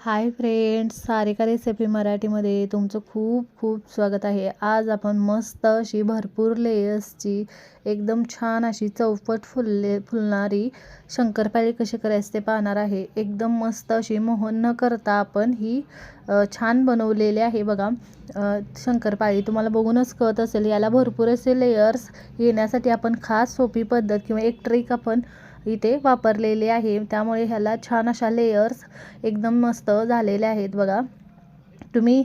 Hi friends Sarika recipe मराठीमध्ये तुमचं खूप खूप स्वागत आहे. आज आपण मस्त अशी भरपूर लेयर्सची एकदम छान अशी चौपट फुलले फुलणारी शंकरपाळी कशी करायची ते पाहणार आहे. एकदम मस्त अशी मोहन न करता आपण ही छान बनवलेली आहे बघा. शंकरपाळी तुम्हाला बघूनच कळत असेल याला भरपूर असे लेयर्स येण्यासाठी आपण खास सोपी पद्धत किंवा एक ट्रिक आपण इथे वापरलेले आहे. त्यामुळे ह्याला छान अशा लेयर्स एकदम मस्त झालेले आहेत बघा. तुम्ही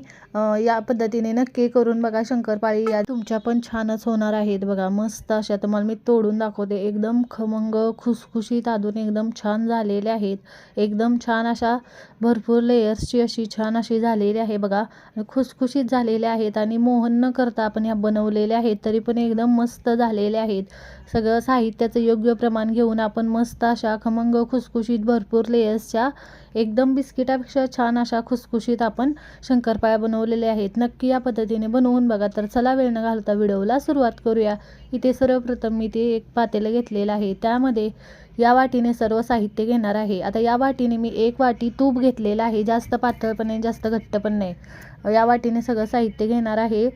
या पद्धतीने नक्की करून बघा शंकरपाळी. या तुमच्या पण छानच होणार आहेत बघा मस्त अशा. तुम्हाला मी तोडून दाखवते. एकदम खमंग खुसखुशीत अजून एकदम छान झालेले आहेत. एकदम छान अशा भरपूर लेयर्सची अशी छान अशी झालेली आहे बघा. खुसखुशीत झालेले आहेत आणि मोहन न करता आपण ह्या बनवलेल्या आहेत तरी पण एकदम मस्त झालेले आहेत. सगळं साहित्याचं योग्य प्रमाण घेऊन आपण मस्त अशा खमंग खुसखुशीत भरपूर लेयर्सच्या एकदम बिस्किटापेक्षा छान अशा खुसखुशीत आपण शंकरपाळ्या बनवलेल्या आहेत. नक्की या पद्धतीने बनवून बघा. तर चला वेळ न घालता व्हिडिओला सुरुवात करूया. इथे सर्वप्रथम मी ते एक पातेलं घेतलेलं आहे. त्यामध्ये या वाटीने सर्व साहित्य घेणार आहे. आता या वाटीने मी एक वाटी तूप घेतलेलं आहे. जास्त पातळ पण नाही जास्त घट्ट पण नाही. या वाटीने सगळं साहित्य घेणार आहे.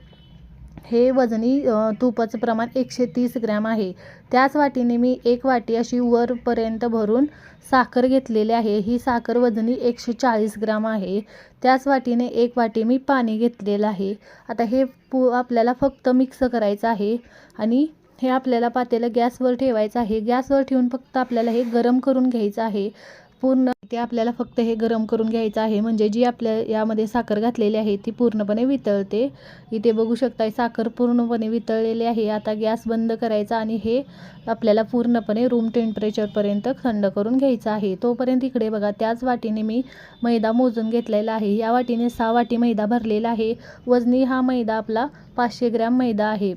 हे वजनी तुपाचं प्रमाण एकशे तीस ग्रॅम आहे. त्याच वाटीने मी एक वाटी अशी वरपर्यंत भरून साखर घेतलेली आहे. ही साखर वजनी एकशे चाळीस ग्राम आहे. त्याच वाटीने एक वाटी मी पाणी घेतलेलं आहे. आता हे पू आपल्याला फक्त मिक्स करायचं आहे आणि हे आपल्याला पातेलं गॅसवर ठेवायचं आहे. गॅसवर ठेवून फक्त आपल्याला हे गरम करून घ्यायचं आहे. पूर्ण ते आपल्याला फक्त हे गरम करून घ्यायचं आहे. म्हणजे जी आपल्या यामध्ये साखर घातलेली आहे ती पूर्णपणे वितळते. इथे बघू शकताय साखर पूर्णपणे वितळलेली आहे. आता गॅस बंद करायचा आणि हे आपल्याला पूर्णपणे रूम टेम्परेचरपर्यंत थंड करून घ्यायचं आहे. तोपर्यंत इकडे बघा त्याच वाटीने मी मैदा मोजून घेतलेला आहे. या वाटीने सहा वाटी मैदा भरलेला आहे. वजनी हा मैदा आपला पाचशे ग्रॅम मैदा आहे.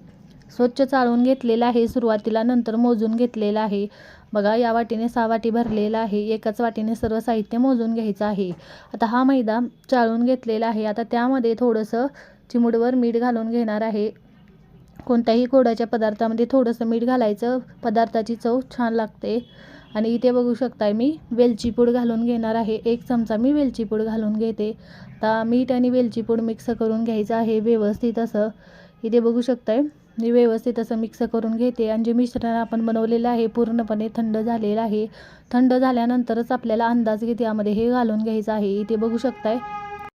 स्वच्छ चाळून घेतलेला आहे. सुरुवातीला नंतर मोजून घेतलेला आहे. बघा या वाटीने सहा वाटी भरलेला आहे. एकाच वाटीने सर्व साहित्य मोजून घ्यायचं आहे. आता हा मैदा चाळून घेतलेला आहे. आता त्यामध्ये थोडंसं चिमूडवर मीठ घालून घेणार आहे. कोणत्याही गोडाच्या पदार्थामध्ये थोडंसं मीठ घालायचं पदार्थाची चव छान लागते. आणि इथे बघू शकताय मी वेलची पूड घालून घेणार आहे. एक चमचा मी वेलची पूड घालून घेते. आता मीठ आणि वेलची पूड मिक्स करून घ्यायचं आहे व्यवस्थित असं. इथे बघू शकताय व्यवस्थित असं मिक्स करून घेते. आणि जे मिश्रण आपण बनवलेलं आहे पूर्णपणे थंड झालेलं आहे. थंड झाल्यानंतरच आपल्याला अंदाज घेते यामध्ये हे घालून घ्यायचं आहे. इथे बघू शकताय.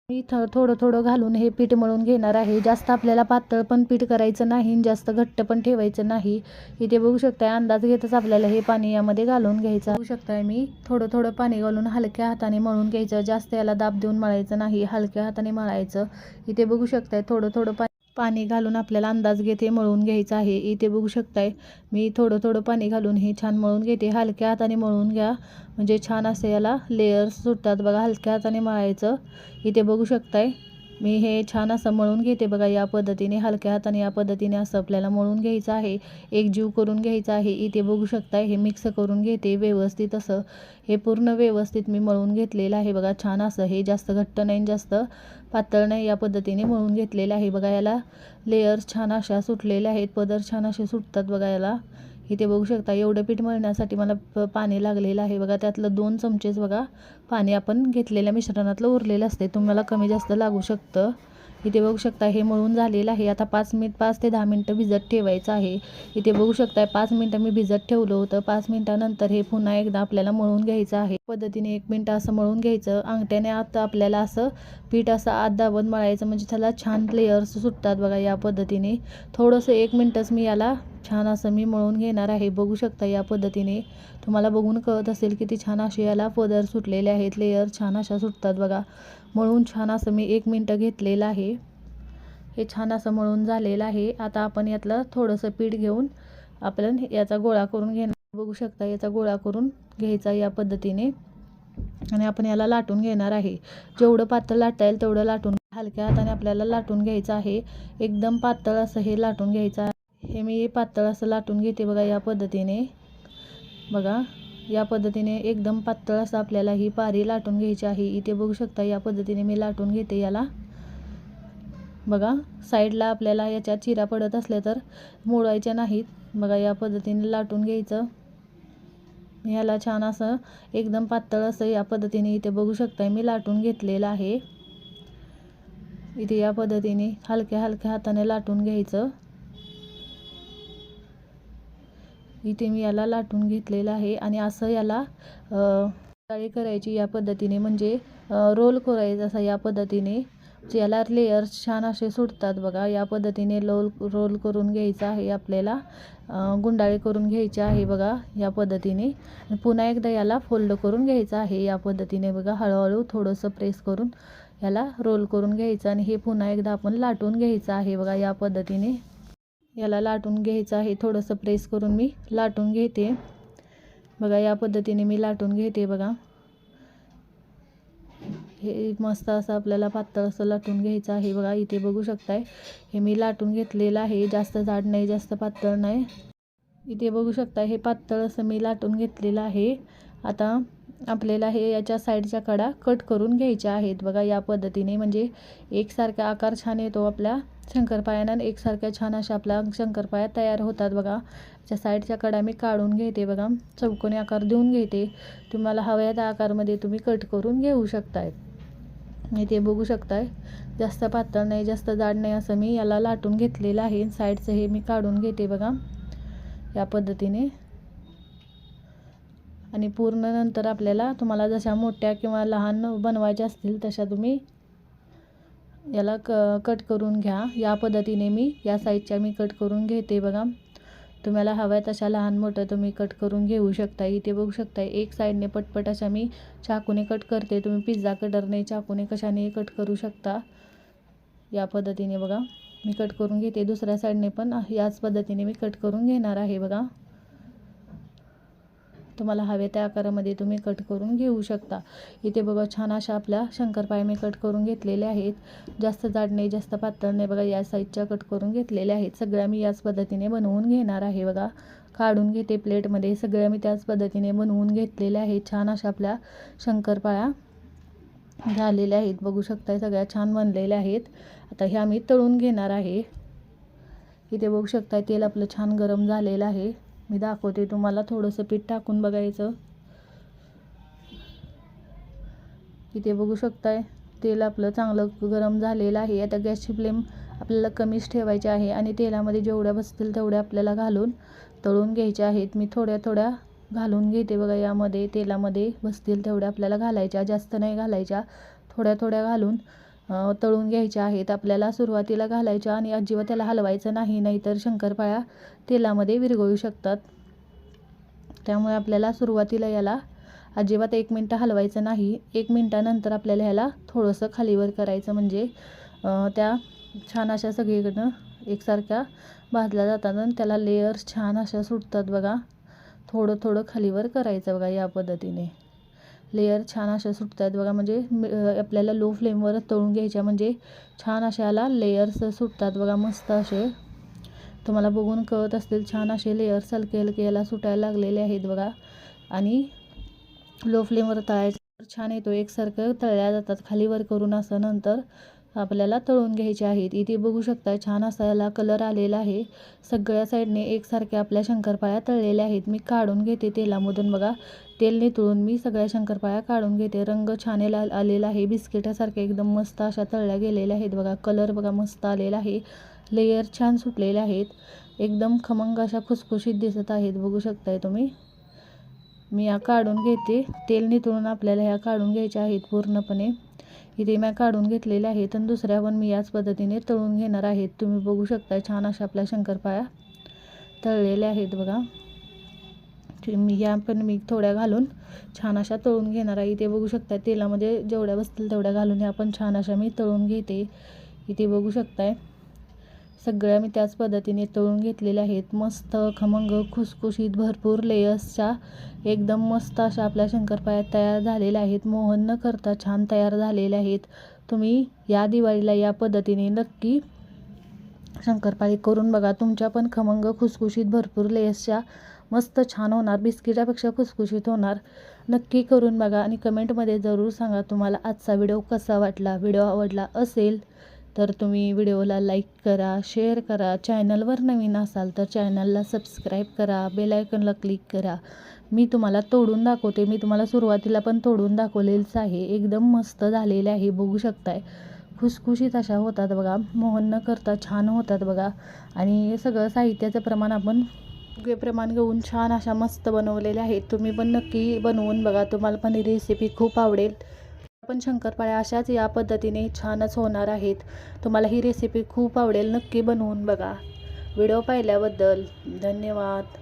मी थ थोडं थोडं घालून हे पीठ मळून घेणार आहे. जास्त आपल्याला पातळ पण पीठ करायचं नाही जास्त घट्ट पण ठेवायचं नाही. इथे बघू शकताय अंदाज घेतच आपल्याला हे पाणी यामध्ये घालून घ्यायचं. बघू शकताय मी थोडं थोडं पाणी घालून हलक्या हाताने मळून घ्यायचं. जास्त याला दाब देऊन मळायचं नाही हलक्या हाताने मळायचं. इथे बघू शकताय थोडं थोडं पाणी पाणी घालून आपल्याला अंदाज घेते मळून घ्यायचं आहे. इथे बघू शकताय मी थोडं थोडं पाणी घालून हे छान मळून घेते. हलक्या हाताने मळून घ्या. म्हणजे छान असे याला लेयर्स सुटतात बघा हलक्या हाताने मळायचं. इथे बघू शकताय मी हे छान असं मळून घेते बघा या पद्धतीने हलक्या हाताने या पद्धतीने असं आपल्याला मळून घ्यायचं आहे. एक जीव करून घ्यायचा आहे. इथे बघू शकताय हे मिक्स करून घेते व्यवस्थित असं. हे पूर्ण व्यवस्थित मी मळून घेतलेलं आहे बघा. छान असं हे जास्त घट्ट नाही जास्त पातळ नाही या पद्धतीने मळून घेतलेलं आहे बघा. याला लेयर्स छान अशा सुटलेल्या आहेत. पदर छान असे सुटतात बघा याला. इथे बघू शकता एवढं पीठ मळण्यासाठी मला प पाणी लागलेलं आहे. बघा त्यातलं दोन चमचेच बघा पाणी आपण घेतलेल्या मिश्रणातलं उरलेलं असते तुम्हाला कमी जास्त लागू शकतं. इथे बघू शकता हे मळून झालेलं आहे. आता पाच मिनिट पाच ते दहा मिनटं भिजत ठेवायचं आहे. इथे बघू शकताय पाच मिनटं मी भिजत ठेवलं होतं. पाच मिनटानंतर हे पुन्हा एकदा आपल्याला मळून घ्यायचं आहे. पद्धतीने एक मिनटं असं मळून घ्यायचं. अंगठ्याने आता आपल्याला असं पीठ असं आत दाबत मळायचं. म्हणजे त्याला छान लेयर्स सुटतात बघा या पद्धतीने. थोडंसं एक मिनटंच मी याला छान असं मी मळून घेणार आहे. बघू शकता या पद्धतीने. तुम्हाला बघून कळत असेल किती छान असे याला पदर सुटलेले आहेत. लेयर छान अशा सुटतात बघा. मळून छान असं मी एक मिनटं घेतलेलं आहे. हे छान असं मळून झालेलं आहे. आता आपण यातलं थोडंसं पीठ घेऊन आपण याचा गोळा करून घेणार. बघू शकता याचा गोळा करून घ्यायचा या पद्धतीने. आणि आपण याला लाटून घेणार आहे. जेवढं पातळ लाटता येईल तेवढं लाटून हलक्या हाताने आपल्याला लाटून घ्यायचं आहे. एकदम पातळ असं हे लाटून घ्यायचं आहे. हे मी पातळ असं लाटून घेते बघा या पद्धतीने. बघा. या पद्धतीने एकदम पातळ असं आपल्याला ही पारी लाटून घ्यायची आहे. इथे बघू शकता या पद्धतीने मी लाटून घेते याला. बघा साईडला आपल्याला याच्या चिरा पडत असल्या तर मोडायच्या नाहीत. बघा या पद्धतीने लाटून घ्यायचं. ह्याला छान असं एकदम पातळ असं या पद्धतीने इथे बघू शकताय मी लाटून घेतलेलं आहे. इथे या पद्धतीने हलक्या हलक्या हाताने लाटून घ्यायचं. इथे मी याला लाटून घेतलेलं आहे आणि असं याला जाळी करायची या पद्धतीने म्हणजे रोल करायचं असं या पद्धतीने. याला लेयर्स छान असे सुटतात बघा या पद्धतीने लोल रोल करून घ्यायचं आहे आपल्याला. गुंडाळी करून घ्यायची आहे बघा या पद्धतीने. पुन्हा एकदा याला फोल्ड करून घ्यायचं आहे या पद्धतीने बघा हळूहळू थोडंसं प्रेस करून याला रोल करून घ्यायचं आणि हे पुन्हा एकदा आपण लाटून घ्यायचं आहे बघा या पद्धतीने. याला लाटून घ्यायचं आहे. थोडंसं प्रेस करून मी लाटून घेते. बघा या पद्धतीने मी लाटून घेते बघा. हे मस्त असं आपल्याला पातळ असं लाटून घ्यायचं आहे बघा. इथे बघू शकताय. हे मी लाटून घेतलेलं आहे. जास्त जाड नाही जास्त पातळ नाही. इथे बघू शकता हे पातळ असं मी लाटून घेतलेलं आहे. आता आपल्याला हे याच्या साईडच्या कडा कट करून घ्यायच्या आहेत बघा. या पद्धतीने म्हणजे एकसारखा आकार छान येतो आपल्या. शंकरपायानं एकसारख्या छान अशा आपल्या शंकरपाया तयार होतात बघा. त्या साईडच्या कडा मी काढून घेते बघा. चौकोनी आकार देऊन घेते. तुम्हाला हव्या त्या आकारमध्ये तुम्ही कट करून घेऊ शकताय. इथे बघू शकताय. जास्त पातळ नाही जास्त जाड नाही असं मी याला लाटून घेतलेलं आहे. साईडचं हे मी काढून घेते बघा. या पद्धतीने. आणि पूर्ण नंतर आपल्याला तुम्हाला जशा मोठ्या किंवा लहान बनवायच्या असतील तशा तुम्ही याला क कट करून घ्या. या पद्धतीने मी या साईजच्या मी कट करून घेते बघा. तुम्हाला हव्या तशा लहान मोठं तुम्ही कट करून घेऊ शकता. इथे बघू शकता एक साईडने पटपट अशा मी चाकूने कट करते. तुम्ही पिझ्झा कटरने चाकूने कशाने कट करू शकता. या पद्धतीने बघा. मी कट करून घेते. दुसऱ्या साईडने पण याच पद्धतीने मी कट करून घेणार आहे बघा. तुम्हाला हवे त्या आकारामध्ये तुम्ही कट करून घेऊ शकता. इथे बघा छान अशा आपल्या शंकरपाय मी कट करून घेतलेले आहेत. जास्त जाड नाही जास्त पातळ नाही बघा या साईजच्या कट करून घेतलेल्या आहेत. सगळ्या मी याच पद्धतीने बनवून घेणार आहे बघा. काढून घेते प्लेटमध्ये सगळ्या मी त्याच पद्धतीने बनवून घेतलेल्या आहेत. छान अशा आपल्या शंकरपाळ्या झालेल्या आहेत. बघू शकताय सगळ्या छान बनलेल्या आहेत. आता ह्या मी तळून घेणार आहे. इथे बघू शकताय तेल आपलं छान गरम झालेलं आहे. मी दाखवते तुम्हाला थोडंसं पीठ टाकून बघायचं. इथे बघू शकताय तेल आपलं चांगलं गरम झालेलं आहे. आता गॅसची फ्लेम आपल्याला कमीच ठेवायची आहे आणि तेलामध्ये जेवढ्या बसतील तेवढ्या आपल्याला घालून तळून घ्यायच्या आहेत. मी थोड्या थोड्या घालून घेते बघा यामध्ये तेलामध्ये बसतील तेवढ्या आपल्याला घालायच्या जास्त नाही घालायच्या. थोड्या थोड्या घालून तळून घ्यायच्या आहेत. आपल्याला सुरुवातीला घालायच्या आणि अजिबात त्याला हलवायचं नाही नाहीतर शंकरपाळ्या तेलामध्ये विरघळू शकतात. त्यामुळे आपल्याला सुरुवातीला याला अजिबात एक मिनटं हलवायचं नाही. एक मिनटानंतर आपल्याला ह्याला थोडंसं खालीवर करायचं म्हणजे त्या छान अशा सगळीकडनं एकसारख्या भाजल्या जातात आणि त्याला लेयर्स छान अशा सुटतात बघा. थोडं थोडं खालीवर करायचं बघा या पद्धतीने. लेयर छान अशा सुटत आहेत बघा. म्हणजे आपल्याला लो फ्लेमवर तळून घ्यायच्या म्हणजे छान अशाला लेयर्स सुटतात बघा मस्त असे. तुम्हाला बघून कळत असतील छान असे लेयर्स हलके हलके याला सुटायला लागलेले आहेत बघा. आणि लो फ्लेमवर तळायचं छान येतो. एकसारखं तळल्या जातात. खालीवर करून असं नंतर आपल्याला तळून घ्यायचे आहेत. इथे बघू शकता छान असा याला कलर आलेला आहे. सगळ्या साईडने एकसारख्या आपल्या शंकरपाळ्या तळलेल्या आहेत. मी काढून घेते तेलामधून बघा. तेल नितळून मी सगळ्या शंकरपाळ्या काढून घेते. रंग छान आलेला आहे. बिस्किटासारखे एकदम मस्त अशा तळल्या गेलेल्या आहेत बघा. कलर बघा मस्त आलेला आहे. लेयर छान सुटलेले आहेत. एकदम खमंग अशा खुसखुशीत दिसत आहेत. बघू शकताय तुम्ही. मी या काढून घेते. तेल नितळून आपल्याला ह्या काढून घ्यायच्या आहेत पूर्णपणे. इथे मी काढून घेतलेल्या आहेत आणि दुसऱ्या पण मी याच पद्धतीने तळून घेणार आहेत तुम्ही बघू शकता छान अशा आपल्या शंकरपाळ्या तळलेल्या आहेत बघा. मी या पण मी थोड्या घालून छान अशा तळून घेणार आहे. इथे बघू शकता तेलामध्ये जेवढ्या बसतील तेवढ्या घालून या पण छान अशा मी तळून घेते. इथे बघू शकताय. सगळ्या मी त्याच पद्धतीने तळून घेतलेल्या आहेत. मस्त खमंग खुसखुशीत भरपूर लेयर्सच्या एकदम मस्त अशा आपल्या शंकरपाळ्या तयार झालेल्या आहेत. मोहन न करता छान तयार झालेल्या आहेत. तुम्ही या दिवाळीला या पद्धतीने नक्की शंकरपाळी करून बघा. तुमच्या पण खमंग खुसखुशीत भरपूर लेयर्सच्या मस्त छान होणार. बिस्किटापेक्षा खुसखुशीत होणार. नक्की करून बघा आणि कमेंटमध्ये जरूर सांगा तुम्हाला आजचा व्हिडिओ कसा वाटला? व्हिडिओ आवडला असेल तर तुम्ही व्हिडिओला लाईक करा शेअर करा. चॅनलवर नवीन असाल तर चॅनलला सबस्क्राईब करा बेलायकनला क्लिक करा. मी तुम्हाला तोडून दाखवते. मी तुम्हाला सुरुवातीला पण तोडून दाखवलेलंच आहे. एकदम मस्त झालेले आहे. बघू शकताय. खुसखुशीत अशा होतात बघा. मोहन न करता छान होतात बघा. आणि हे सगळं साहित्याचं प्रमाण आपण योग्य प्रमाण घेऊन छान अशा मस्त बनवलेल्या आहेत. तुम्ही पण नक्की बनवून बघा. तुम्हाला पण ही रेसिपी खूप आवडेल. पण शंकरपाळ्या अशाच या पद्धतीने छानच होणार आहेत. तुम्हाला ही रेसिपी खूप आवडेल नक्की बनवून बघा. व्हिडिओ पाहिल्याबद्दल धन्यवाद.